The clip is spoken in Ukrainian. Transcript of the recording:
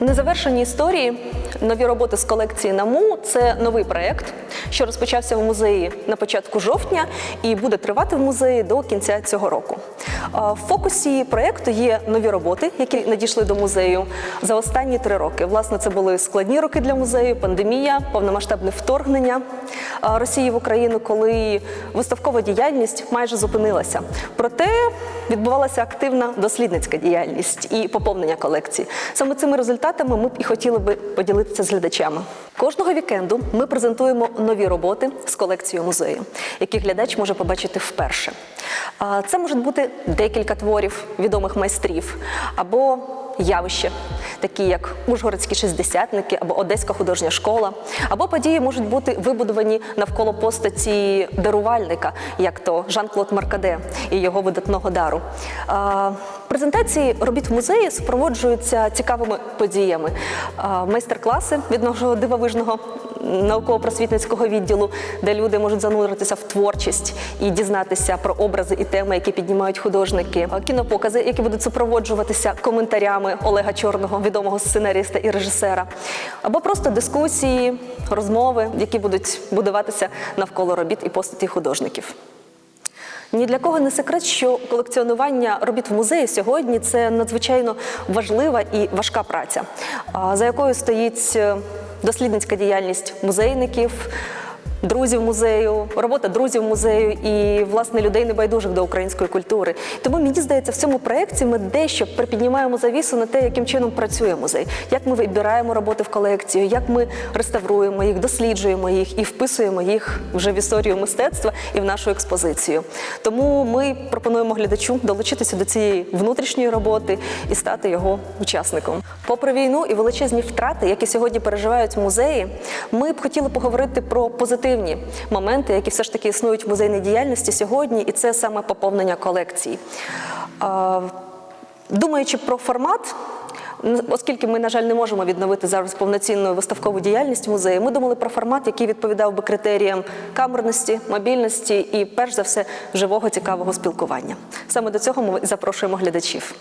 Незавершені історії, нові роботи з колекції НАМУ це новий проєкт, що розпочався в музеї на початку жовтня і буде тривати в музеї до кінця цього року. В фокусі проєкту є нові роботи, які надійшли до музею за останні три роки. Власне, це були складні роки для музею, пандемія, повномасштабне вторгнення Росії в Україну, коли виставкова діяльність майже зупинилася. Проте відбувалася активна дослідницька діяльність і поповнення колекції. Саме цими результатами ми б і хотіли би поділитися з глядачами. Кожного вікенду ми презентуємо нові роботи з колекцією музею, які глядач може побачити вперше. Це можуть бути декілька творів відомих майстрів або явища, такі як Ужгородські шістдесятники або Одеська художня школа, або події можуть бути вибудовані навколо постаті дарувальника, як то Жан-Клод Маркаде і його видатного дару. Презентації робіт в музеї супроводжуються цікавими подіями. А, Майстер-класи від нашого дивовижного науково-просвітницького відділу, де люди можуть зануритися в творчість і дізнатися про образи і теми, які піднімають художники. Кінопокази, які будуть супроводжуватися коментарями Олега Чорного, відомого сценаріста і режисера, або просто дискусії, розмови, які будуть будуватися навколо робіт і постаті художників. Ні для кого не секрет, що колекціонування робіт в музеї сьогодні це надзвичайно важлива і важка праця, за якою стоїть е, дослідницька діяльність музейників. Друзів музею, робота друзів музею і власне людей небайдужих до української культури. Тому мені здається, в цьому проєкті ми дещо припіднімаємо завісу на те, яким чином працює музей, як ми вибираємо роботи в колекцію, як ми реставруємо їх, досліджуємо їх і вписуємо їх вже в історію мистецтва і в нашу експозицію. Тому ми пропонуємо глядачу долучитися до цієї внутрішньої роботи і стати його учасником. Попри війну і величезні втрати, які сьогодні переживають музеї, ми б хотіли поговорити про позитивні моменти, які все ж таки існують в музейній діяльності сьогодні, і це саме поповнення колекцій. Думаючи про формат, оскільки ми, на жаль, не можемо відновити зараз повноцінну виставкову діяльність музею, ми думали про формат, який відповідав би критеріям камерності, мобільності і, перш за все, живого цікавого спілкування. Саме до цього ми запрошуємо глядачів.